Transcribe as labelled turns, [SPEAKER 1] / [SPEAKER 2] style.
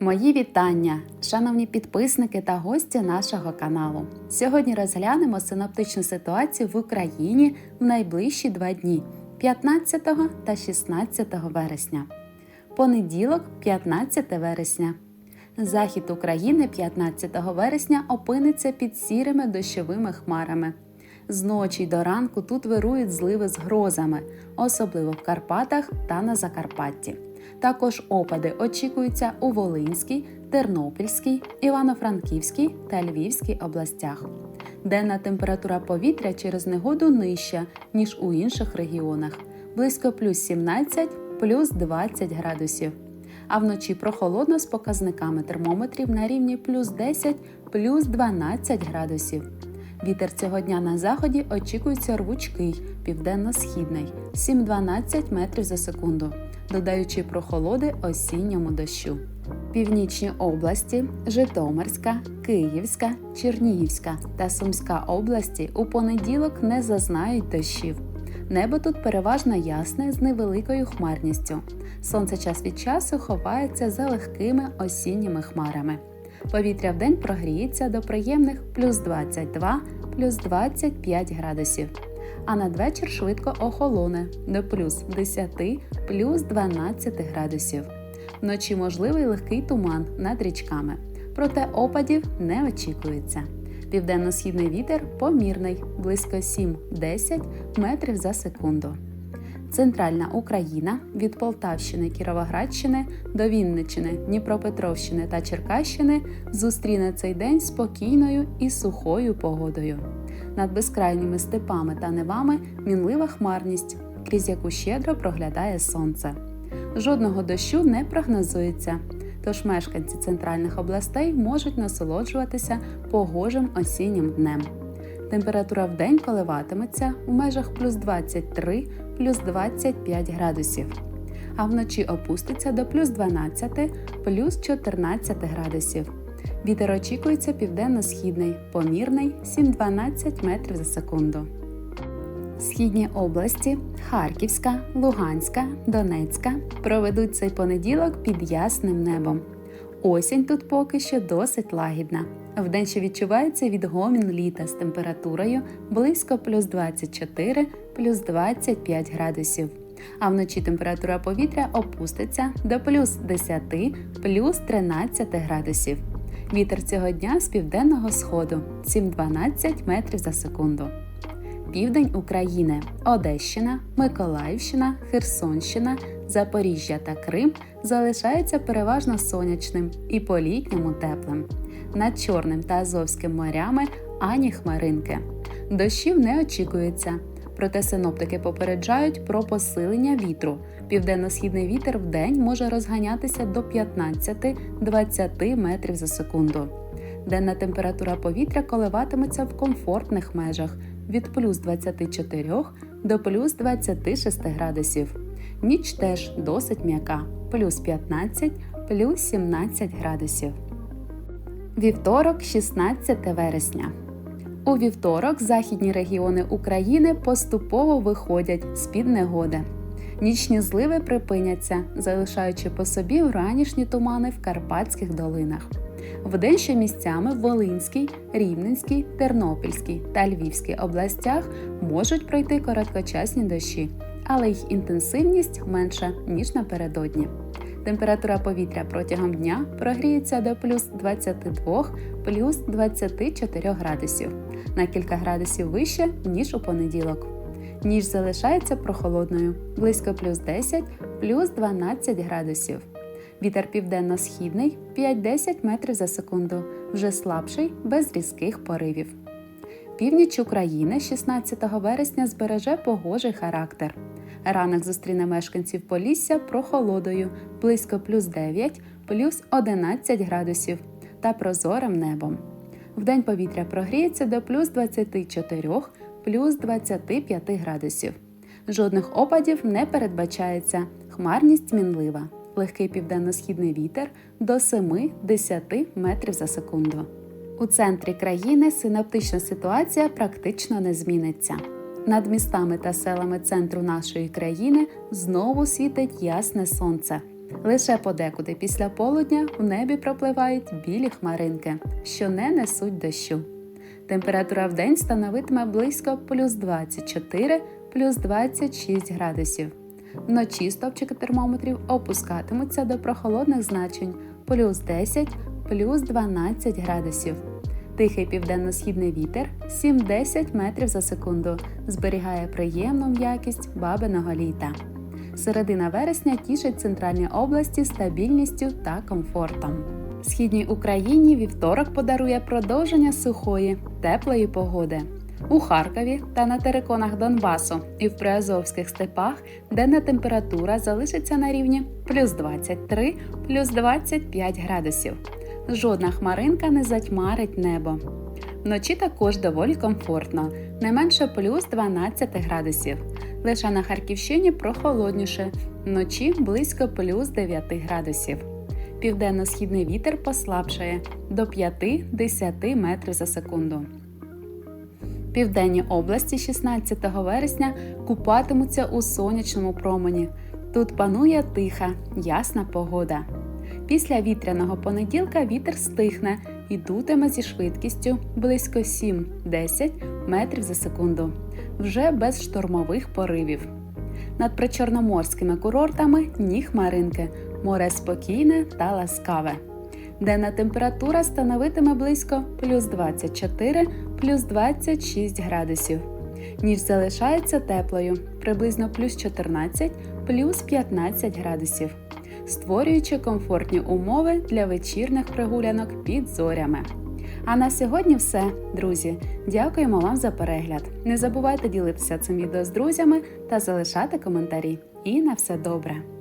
[SPEAKER 1] Мої вітання, шановні підписники та гості нашого каналу. Сьогодні розглянемо синоптичну ситуацію в Україні в найближчі два дні 15 та 16 вересня. Понеділок, 15 вересня. Захід України 15 вересня опиниться під сірими дощовими хмарами. Зночі й до ранку тут вирують зливи з грозами, особливо в Карпатах та на Закарпатті. Також опади очікуються у Волинській, Тернопільській, Івано-Франківській та Львівській областях. Денна температура повітря через негоду нижча, ніж у інших регіонах близько плюс 17, плюс 20 градусів. А вночі прохолодно з показниками термометрів на рівні плюс 10, плюс 12 градусів. Вітер цього дня на заході очікується рвучкий, південно-східний 7-12 метрів за секунду, додаючи прохолоди осінньому дощу. Північні області Житомирська, Київська, Чернігівська та Сумська області у понеділок не зазнають дощів. Небо тут переважно ясне з невеликою хмарністю. Сонце час від часу ховається за легкими осінніми хмарами. Повітря в день прогріється до приємних плюс 22, плюс 25 градусів. А надвечір швидко охолоне до плюс 10, плюс 12 градусів. Вночі можливий легкий туман над річками, проте опадів не очікується. Південно-східний вітер помірний близько 7-10 метрів за секунду. Центральна Україна від Полтавщини, Кіровоградщини до Вінниччини, Дніпропетровщини та Черкащини зустріне цей день спокійною і сухою погодою. Над безкрайніми степами та невами мінлива хмарність, крізь яку щедро проглядає сонце. Жодного дощу не прогнозується, тож мешканці центральних областей можуть насолоджуватися погожим осіннім днем. Температура в день коливатиметься у межах плюс 23 плюс 25 градусів, а вночі опуститься до плюс 12 плюс 14 градусів. Вітер очікується південно-східний, помірний 7-12 метрів за секунду. Східні області Харківська, Луганська, Донецька проведуть цей понеділок під ясним небом. Осінь тут поки що досить лагідна. Вдень ще відчувається відгомін літа з температурою близько плюс 24 плюс 25 градусів. А вночі температура повітря опуститься до плюс 10 плюс 13 градусів. Вітер цього дня з південного сходу 7-12 метрів за секунду. Південь України, Одещина, Миколаївщина, Херсонщина, Запоріжжя та Крим залишаються переважно сонячним і по-літньому теплим. Над Чорним та Азовським морями ані хмаринки. Дощів не очікується, проте синоптики попереджають про посилення вітру. Південно-східний вітер в день може розганятися до 15-20 метрів за секунду. Денна температура повітря коливатиметься в комфортних межах від плюс 24 до плюс 26 градусів. Ніч теж досить м'яка плюс 15, плюс 17 градусів. Вівторок, 16 вересня. У вівторок західні регіони України поступово виходять з під негоди. Нічні зливи припиняться, залишаючи по собі вранішні тумани в Карпатських долинах. Вдень ще місцями в Волинській, Рівненській, Тернопільській та Львівській областях можуть пройти короткочасні дощі, але їх інтенсивність менша, ніж напередодні. Температура повітря протягом дня прогріється до плюс 22 плюс 24 градусів на кілька градусів вище, ніж у понеділок. Ніч залишається прохолодною близько плюс 10 плюс 12 градусів. Вітер південно-східний 5-10 метрів за секунду, вже слабший, без різких поривів. Північ України 16 вересня збереже погожий характер. Ранок зустріне мешканців Полісся прохолодою близько плюс 9, плюс 11 градусів та прозорим небом. Вдень повітря прогріється до плюс 24, плюс 25 градусів. Жодних опадів не передбачається, хмарність мінлива легкий південно-східний вітер до 7-10 метрів за секунду. У центрі країни синоптична ситуація практично не зміниться. Над містами та селами центру нашої країни знову світить ясне сонце. Лише подекуди після полудня в небі пропливають білі хмаринки, що не несуть дощу. Температура в день становитиме близько плюс 24 плюс 26 градусів. Вночі стопчики термометрів опускатимуться до прохолодних значень плюс 10 плюс 12 градусів. Тихий південно-східний вітер 7-10 метрів за секунду зберігає приємну м'якість бабиного літа. Середина вересня тішить центральні області стабільністю та комфортом. Східній Україні вівторок подарує продовження сухої, теплої погоди. У Харкові та на териконах Донбасу і в приазовських степах денна температура залишиться на рівні плюс 23 плюс 25 градусів. Жодна хмаринка не затьмарить небо. Вночі також доволі комфортно, не менше плюс 12 градусів. Лише на Харківщині прохолодніше, вночі близько плюс 9 градусів. Південно-східний вітер послабшає до 5-10 метрів за секунду. Південні області 16 вересня купатимуться у сонячному промені. Тут панує тиха, ясна погода. Після вітряного понеділка вітер стихне і дутиме зі швидкістю близько 7-10 метрів за секунду, вже без штормових поривів. Над причорноморськими курортами ні хмаринки, море спокійне та ласкаве. Денна температура становитиме близько плюс 24 плюс 26 градусів. Ніч залишається теплою, приблизно плюс 14 плюс 15 градусів, створюючи комфортні умови для вечірних прогулянок під зорями. А на сьогодні все, друзі. Дякуємо вам за перегляд. Не забувайте ділитися цим відео з друзями та залишати коментарі. І на все добре!